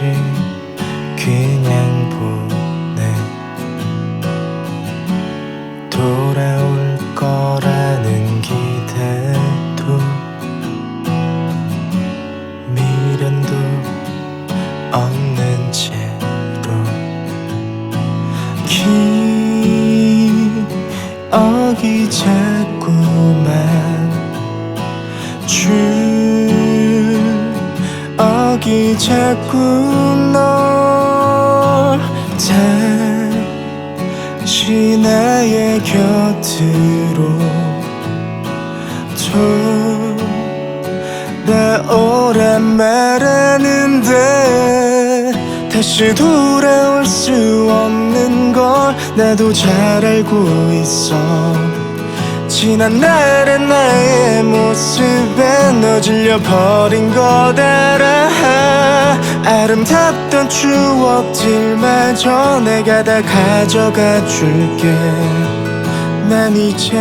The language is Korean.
없이 그냥 보내. 돌아올 거라는 기대도 미련도 없는 채로 기억이 자꾸만 주 자꾸 널 다시 나의 곁으로 돌아오란 말하는데 다시 돌아올 수 없는 걸 나도 잘 알고 있어. 지난 날의 나의 모습에 너 질려버린 것 알아 아름답던 추억들마저 내가 다 가져가 줄게. 난 이제